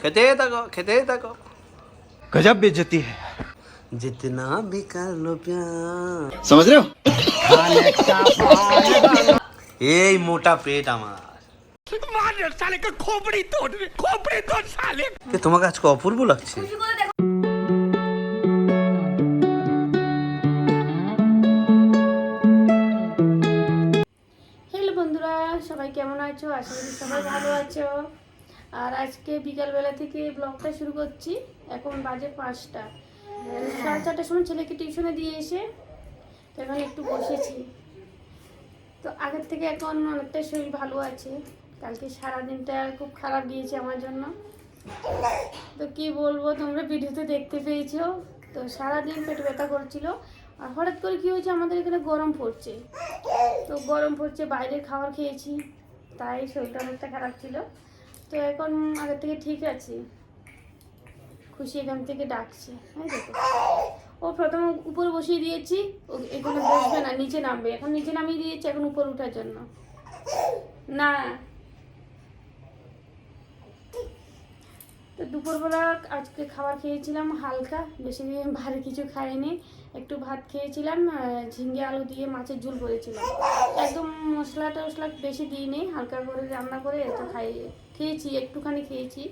খেতে থাকো খেতে থাকো गजब बेइज्जती है जितना भी कर लो प्यार समझ रहे हो এই মোটা পেট আমার কে তোমাকে আজকে অপূর্ব লাগছে হ্যালো বন্ধুরা সবাই কেমন আছো আশা করি সবাই ভালো আছো আর আজকে বিকালবেলা থেকে ব্লগটা শুরু করছি। এখন বাজে পাঁচটা। সাড়ে চারটার সময় ছেলেকে টিউশনে দিয়ে এসে এখন একটু বসেছি। তো আগের থেকে এখন অনেকটাই শরীর ভালো আছে। কালকে সারাদিনটা খুব খারাপ গিয়েছে আমার জন্য। তো কি বলব, তোমরা ভিডিওতে দেখতে পেয়েছ। তো সারাদিন পেট ব্যথা করছিল। আর হঠাৎ করে কী হয়েছে, আমাদের এখানে গরম পড়ছে। তো গরম পড়ছে, বাইরের খাবার খেয়েছি। তাই শরীরটা অনেকটা খারাপ ছিল। তো এখন আগের থেকে ঠিক আছে। খুশি এখান থেকে ডাকছে। হ্যাঁ দেখো। ও প্রথম উপরে বসিয়ে দিয়েছি, ও এখানে বসবে না, নিচে নামবে। এখন নিচে নামিয়ে দিয়েছি, এখন উপর ওঠার জন্য। না। তো দুপুরবেলা আজকে খাবার খেয়েছিলাম হালকা, বেশি ভারী কিছু খাইনি। একটু ভাত খেয়েছিলাম ঝিঙ্গে আলু দিয়ে মাছের ঝোল করেছিলাম। একদম মশলা টশলা বেশি দিইনি, হালকা করে রান্না করে এত খাই খেয়েছি, একটুখানি খেয়েছি।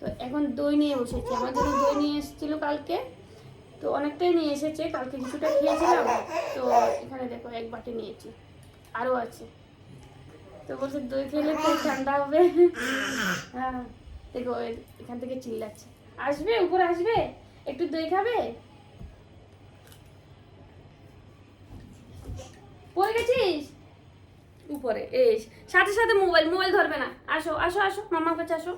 তো এখন দই নিয়ে বসেছি। আমার জন্য দই নিয়ে এসেছিল কালকে। তো অনেকটাই নিয়ে এসেছে। কালকে কিছুটা খেয়েছিলাম। তো এখানে দেখো এক বাটি নিয়েছি। আরও আছে। তো বলছে দই খেলে খুব ঠান্ডা হবে। হ্যাঁ দেখো এখান থেকে চিল্লাচ্ছে। আসবে? উপরে আসবে? একটু দই খাবে? পড়ে গেছিস? উপরে, এই সাথে সাথে মোবাইল মোবাইল ধরবে না। আসো আসো আসো, মামার কাছে আসো।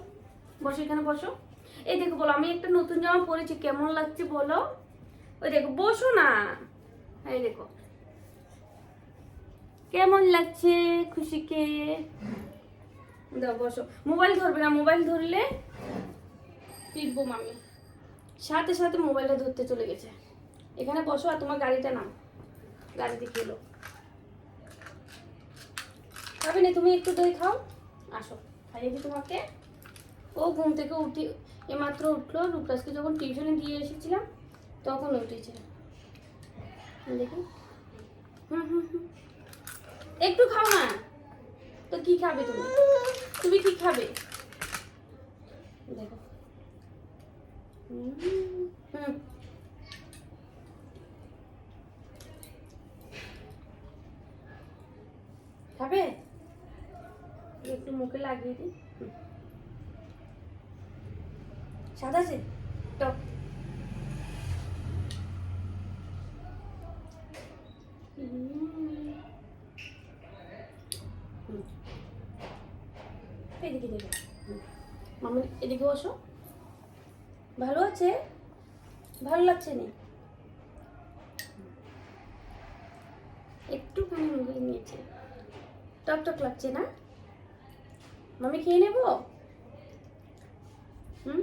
বসো এখানে, বসো। এই দেখো, বলো, আমি একটা নতুন জামা পরেছি, কেমন লাগছে বলো? ওই দেখো, বসো না। এই দেখো। কেমন লাগছে খুশিকে? দাও, বসো। মোবাইল ধরবে না, মোবাইল ধরলে পিটবো মামি। সাথে সাথে মোবাইলটা ধরতে চলে গেছে। এখানে বসো আর তোমার গাড়িটা নাও। গাড়ি দেখে খাবে না, তুমি একটু দই খাও। আসো। খাইয়ে দিই তোমাকে। ও ঘুম থেকে উঠি, এমাত্র উঠল। রূপরাজকে যখন টিউশনে দিয়ে এসেছিলাম, তখন উঠেছে। দেখি। হুম হুম হুম। একটু খাও না। তো কি খাবে তুমি? তুমি কি খাবে? দেখো। হুম। খাবে একটু মুখে লাগিয়ে দিই। স্বাদ আছে টক। এদিকে দেখো। মামা এদিকে বসো ভালো আছে? ভালো লাগছে না? একটুখানি মুখে নিয়েছে। টক টক লাগছে না? মামি খেয়ে নেব? হুম?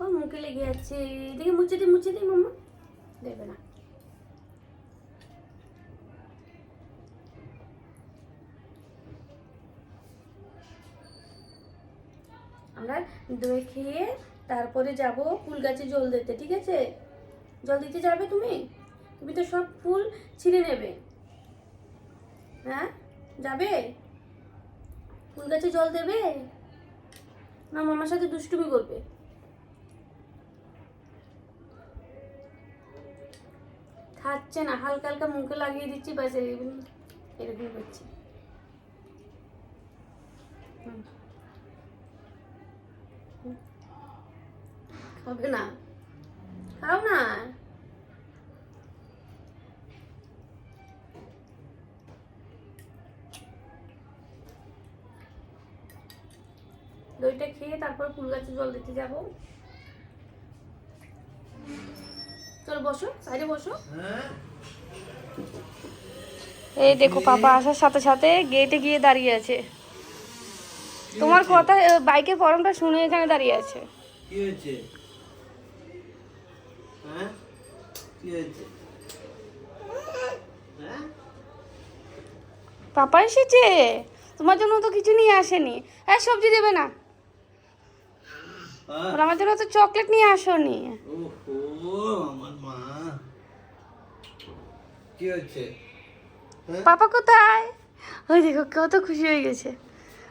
ও মুখে লেগে যাচ্ছে দেখে মুছে দি মুছে দি মাম্মা দেবে না। আমরা দই খেয়ে তারপরে যাব ফুল গাছে জল দিতে, ঠিক আছে? জল দিতে যাবে তুমি? তুমি তো সব ফুল ছিঁড়ে নেবে। হ্যাঁ? যাবে? ফুল গাছে জল দেবে? না, মামার সাথে দুষ্টুমি করবে। খাচ্ছে না, হালকা হালকা মুখে লাগিয়ে দিচ্ছি, ব্যাস এরকম করছে। না। খাও না। দইটা খেয়ে তারপর ফুল গাছে জল দিতে যাব। চলো বসো সাইডে বসো। এই দেখো পাপা আসার সাথে সাথে গেটে গিয়ে দাঁড়িয়ে আছে। তোমার কথা বাইকের ফর্মটা শুনে এখানে দাঁড়িয়ে আছে। কি হয়েছে? হ্যাঁ? কি হয়েছে? হ্যাঁ? পাপা এসেছে? তোমার জন্য তো কিছু নিয়ে আসেনি। হ্যাঁ সবজি দেবে না। আর আমার জন্য তো চকলেট নিয়ে আসোনি। ওহো আমার মা। কি হয়েছে? হ্যাঁ? পাপা কোথায়? ওই দেখো কত খুশি হয়ে গেছে।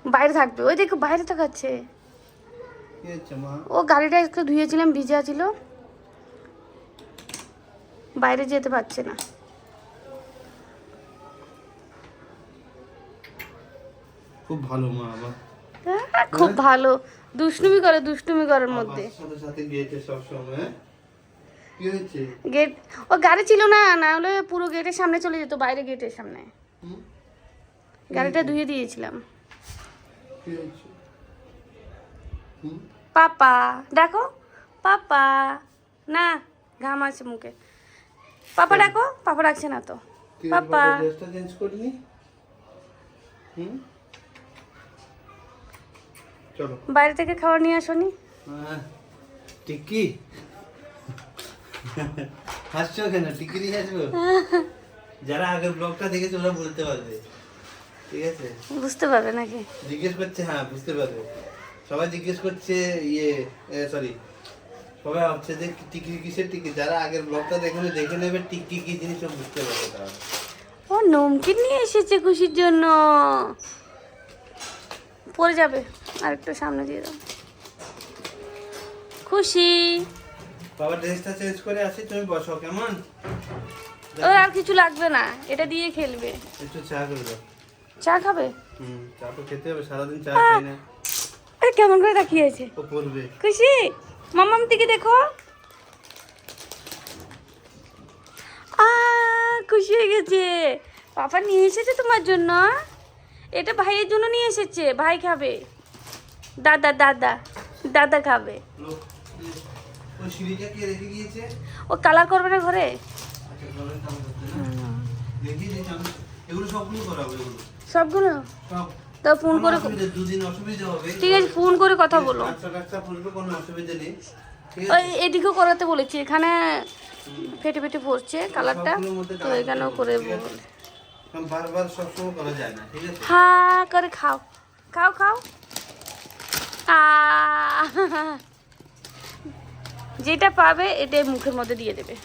বাইরে থাকবে। ওই দেখো বাইরে তাকাচ্ছে। ও গাড়িটা একটু ধুয়েছিলাম ভিজা ছিল বাইরে যেতে পারছে না। খুব ভালো মা আবার। খুব ভালো। দুষ্টুমি করে দুষ্টুমি করার মধ্যে। হ্যাঁ? গেট ও গাড়ি ছিল না না হলে পুরো গেটের সামনে চলে যেত বাইরে গেটের সামনে। গাড়িটা ধুয়ে দিয়েছিলাম? পাপা দেখো পাপা না ঘাম আছে মুখে। পাপা ডাকো পাপা ডাকছে না তো। পাপা। চেঞ্জ করলি? হুম? চলো। বাইরে থেকে খাবার নিয়ে আসনি হ্যাঁ, টিকি হাসছো কেন? টিকি নিয়ে আসব? যারা আগের ব্লগটা দেখেছে ওরা বলতে পারবে। ঠিক আছে? বুঝতে পারবে নাকি? জিজ্ঞেস করছে হ্যাঁ বুঝতে পারবে। সবাই জিজ্ঞেস করছে ইয়ে সরি সবাই ভাবছে যে টিকি কিসের টিকি যারা আগের ব্লগটা দেখে দেখে নেবে টিকি কি জিনিস সব বুঝতে পারবে তারা। ও নমকিন নিয়ে এসেছে খুশির জন্য। পড়ে যাবে। আর একটু সামনে দিয়ে দাও। খুশি। বাবা ড্রেসটা চেঞ্জ করে আসি তুমি বসো কেমন? ওর আর কিছু লাগবে না এটা দিয়ে খেলবে। একটু চা করে দাও। চা খাবে? হুম চা তো খেতে হবে সারাদিন চা খাই না। আরে কেমন করে তাকিয়েছে ও পড়বে। খুশি? মামাম দিকে দেখো। আ খুশি হয়ে গেছে। পাপা নিয়ে এসেছে তোমার জন্য। এটা ভাইয়ের জন্য নিয়ে এসেছে। ভাই খাবে। দাদা দাদা দাদা খাবে। ও কালার করবে না ঘরে? সবগুলো? তো ফোন করে ঠিক আছে, ফোন করে কথা বলো। ওই এদিকেও করাতে বলেছি। এখানে ফেটে ফেটে পড়ছে কালারটা। তো এখানেও করে? কারণ বারবার সবসময় করা যায় না ঠিক আছে? হা করে খাও। খাও খাও! যেটা পাবে এটা মুখের মধ্যে দিয়ে দেবে।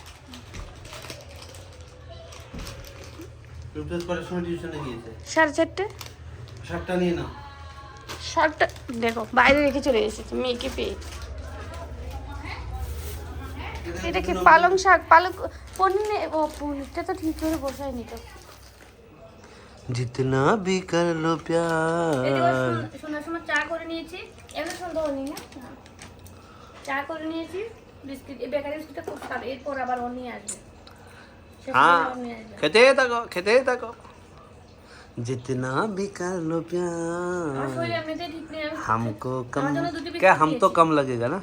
সাড়ে চারটে? শার্টটা নিয়ে নাও। শার্টটা দেখো বাইরে রেখে চলে এসেছে মেয়েকে পেয়ে। এটা কি পালং শাক? পালং পনির ও পনিরটা তো ঠিক করে বসায়নি তো। জিতনা भी कर लो प्यार শোনার সময় চা করে নিয়েছি এমন সন্ধ্যা হয়নি না না। চা করে নিয়েছি বিস্কিট এই বেকারি বিস্কিটটা খুব খাবে এরপর আবার ও নিয়ে আসবে শেষ করে हाँ আবার নিয়ে আসবে। खेते तको खेते तको जितना भी कर लो আমার प्यार শরীর এমনিতেই ঠিক নেই আমি हमको कम আমার জন্য দুটো क्या বিস্কিট हम तो দিয়েছি। कम लगेगा ना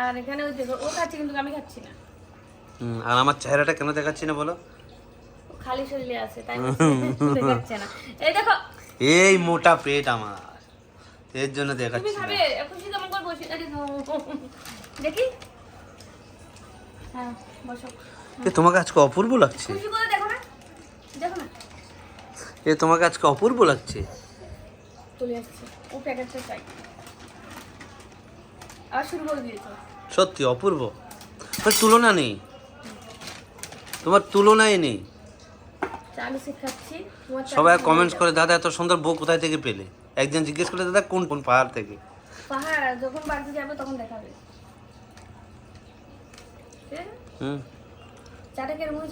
আর এখানে ওই দেখো ও খাচ্ছে কিন্তু আমি খাচ্ছি না হুম, আর আমার চেহারাটা কেন দেখাচ্ছি না বলো ও খালি শরীরে আছে তাই দেখাচ্ছে না। এই দেখো। এই মোটা পেট আমার। এর জন্য দেখাচ্ছি না। খাবে খুশি কেমন করে বসে আরে দেখি। হ্যাঁ বসো। এ তোমাকে আজকে অপূর্ব লাগছে। খুশি করে দেখো না। দেখো না। এ তোমাকে আজকে অপূর্ব লাগছে। চলে আসছে। ও প্যাকেটটা চাই। আবার শুরু করে দিয়েছ। সত্যি অপূর্ব। তুলনা নেই। তোমার তুলনাই নেই। আমি শেখাচ্ছি। সবাই কমেন্টস করে দাদা এত সুন্দর বউ কোথায় থেকে পেলে? একজন জিজ্ঞেস করে দাদা কোন কোন পাহাড় থেকে? পাহাড় যখন বাড়িতে যাবে তখন দেখাবে। হুম।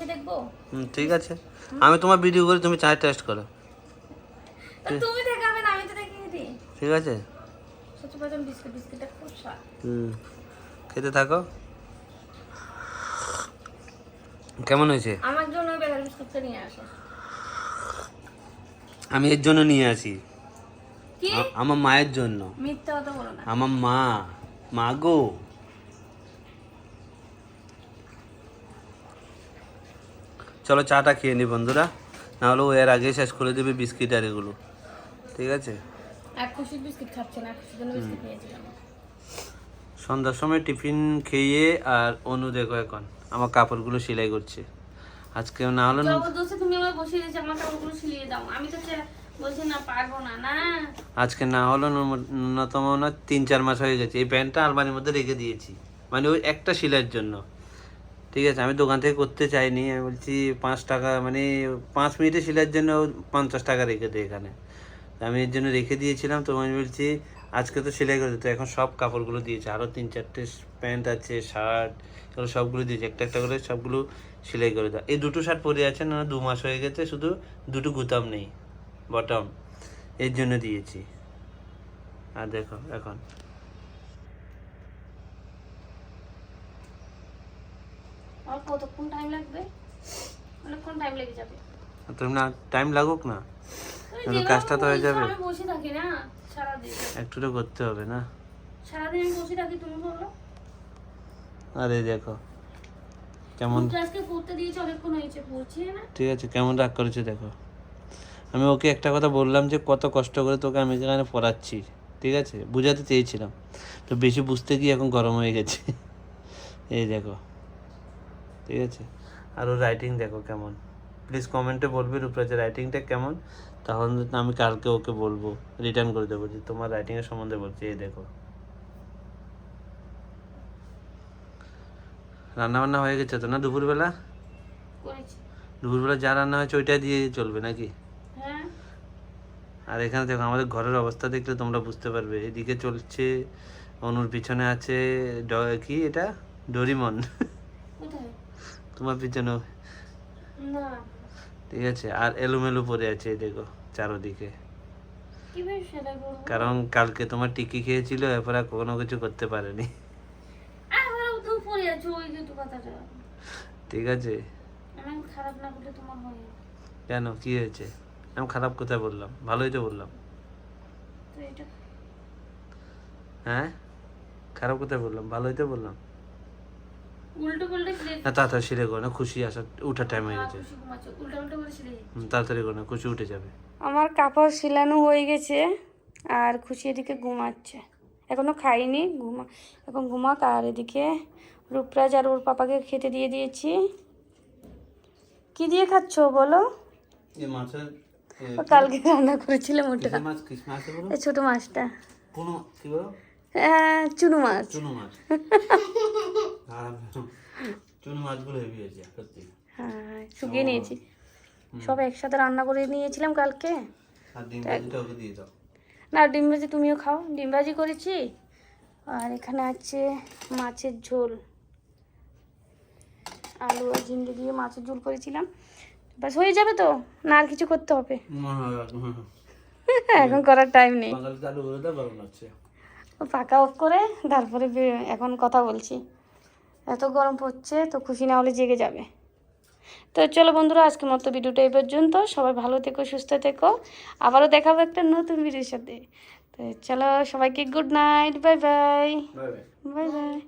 দেখব? হুম, ঠিক আছে। আমি তোমার ভিডিও করে তুমি চায় টেস্ট করো। তুমি দেখাবে না আমি তো দেখিয়ে দিই ঠিক আছে। সত্যি বিস্কুট বিস্কুটটা খুব স্বাদ। হুম। খেতে থাকো। কেমন হয়েছে? আমার জন্য বেকারি বিস্কুটটা নিয়ে আসো। আমি এর জন্য নিয়ে আসি। কি? আমার মায়ের জন্য। মিথ্যা কথা বলো না। আমার মা। মা গো। চলো চাটা খেয়ে নি বন্ধুরা। নাহলে ও এর আগে শেষ করে দেবে বিস্কিট আর এগুলো। ঠিক আছে? বিস্কিট খাচ্ছে না এক জন্য বিস্কিট সন্ধ্যার সময় টিফিন খেয়ে আর অনু দেখো এখন। আমার কাপড়গুলো সেলাই করছে। আজকে না হলে না- তুমি আমার বসিয়ে দিয়েছ আমার কাপড়গুলো সিলিয়ে দাও। আমি তো বলছি না পারব না না। আজকে না হলো ন্যূন- ন্যূনতম না তিন চার মাস হয়ে গেছে। এই প্যান্টটা আলমারির মধ্যে রেখে দিয়েছি। মানে ওই একটা সেলাইয়ের জন্য। ঠিক আছে আমি দোকান থেকে করতে চাইনি। আমি বলছি পাঁচ টাকা মানে পাঁচ মিনিটে সেলাইয়ের জন্য পঞ্চাশ টাকা রেখে দেয় এখানে। আমি এর জন্য রেখে দিয়েছিলাম তো আমি বলছি আজকে তো সেলাই করে দিত এখন সব কাপড়গুলো দিয়েছে। আরও তিন চারটে প্যান্ট আছে শার্ট এগুলো সবগুলো দিয়েছে। একটা একটা করে সবগুলো সেলাই করে দাও। এই দুটো শার্ট পরে আছে না দু মাস হয়ে গেছে শুধু দুটো গুতাম নেই বটম এর জন্য দিয়েছি। আর দেখো এখন। কতক্ষণ টাইম লাগবে? অনেকক্ষণ টাইম লেগে যাবে। তুমি না টাইম লাগুক না? কাজটা তো হয়ে যাবে। বসে থাকি না সারাদিন। একটু তো করতে হবে না? সারাদিন আমি বসে থাকি তুমি বলো। আরে দেখো কেমন আজকে পড়তে দিয়েছ অনেকক্ষণ হয়েছে পড়ছি না। ঠিক আছে কেমন রাগ করেছে দেখো। আমি ওকে একটা কথা বললাম যে কত কষ্ট করে তোকে আমি এখানে পড়াচ্ছি ঠিক আছে? বুঝাতে চেয়েছিলাম। তো বেশি বুঝতে গিয়ে এখন গরম হয়ে গেছে। এই দেখো ঠিক আছে? আর ওর রাইটিং দেখো কেমন। প্লিজ কমেন্টে বলবে রূপরাজের রাইটিংটা কেমন? তাহলে আমি কালকে ওকে বলব রিটার্ন করে দেবো যে তোমার রাইটিংয়ের সম্বন্ধে বলছি। এই দেখো। রান্না বান্না হয়ে গেছে তো না দুপুরবেলা? দুপুরবেলা যা রান্না হয়েছে ওইটা দিয়ে চলবে নাকি? হ্যাঁ। আর এখানে দেখো আমাদের ঘরের অবস্থা দেখলে তোমরা বুঝতে পারবে। এদিকে চলছে অনুর পিছনে আছে কি এটা? ডোরিমন। তোমার পিছনে। ঠিক আছে আর এলোমেলো পড়ে আছে দেখো চারোদিকে। কারণ কালকে তোমার টিকি খেয়েছিল এরপর আর কোনো কিছু করতে পারেনি। কথাটা। ঠিক আছে। আমি খারাপ না করলে তোমার হয় কেন? কি হয়েছে? আমি খারাপ কোথায় বললাম? ভালোই তো বললাম। তো এটা হ্যাঁ? খারাপ কোথায় বললাম? ভালোই তো বললাম। উল্টো পাল্টে না তাড়াতাড়ি সিলে করো না খুশি আসার উঠার টাইম হয়ে গেছে। তাড়াতাড়ি করো না খুশি উঠে যাবে। আমার কাপড় সিলানো হয়ে গেছে আর খুশি এদিকে ঘুমাচ্ছে। এখনও খাইনি ঘুমা এখন ঘুমাক আর এদিকে রূপরাজ আর ওর পাপাকে খেতে দিয়ে দিয়েছি। কি দিয়ে খাচ্ছো বলো? কালকে রান্না করেছিলাম ওটা ছোট মাছটা। হ্যাঁ, চুনো মাছ। চুনো মাছ। চুনো মাছগুলো হেভি হয়েছে হ্যাঁ শুকিয়ে নিয়েছি। সব একসাথে রান্না করে নিয়েছিলাম কালকে। না ডিম ভাজি তুমিও খাও। ডিম ভাজি করেছি। আর এখানে আছে মাছের ঝোল। আলু আর ঝিঙ্গে দিয়ে মাছের ঝোল করেছিলাম। বাস হয়ে যাবে তো? না আর কিছু করতে হবে। এখন করার টাইম নেই। পাকা অফ করে তারপরে এখন কথা বলছি। এত গরম পড়ছে তো খুশি না হলে জেগে যাবে। তো চলো বন্ধুরা আজকের মতো ভিডিওটা এই পর্যন্ত। সবাই ভালো থেকো সুস্থ থেকো। আবারও দেখাবো একটা নতুন ভিডিওর সাথে। তো চলো সবাইকে good night bye bye bye bye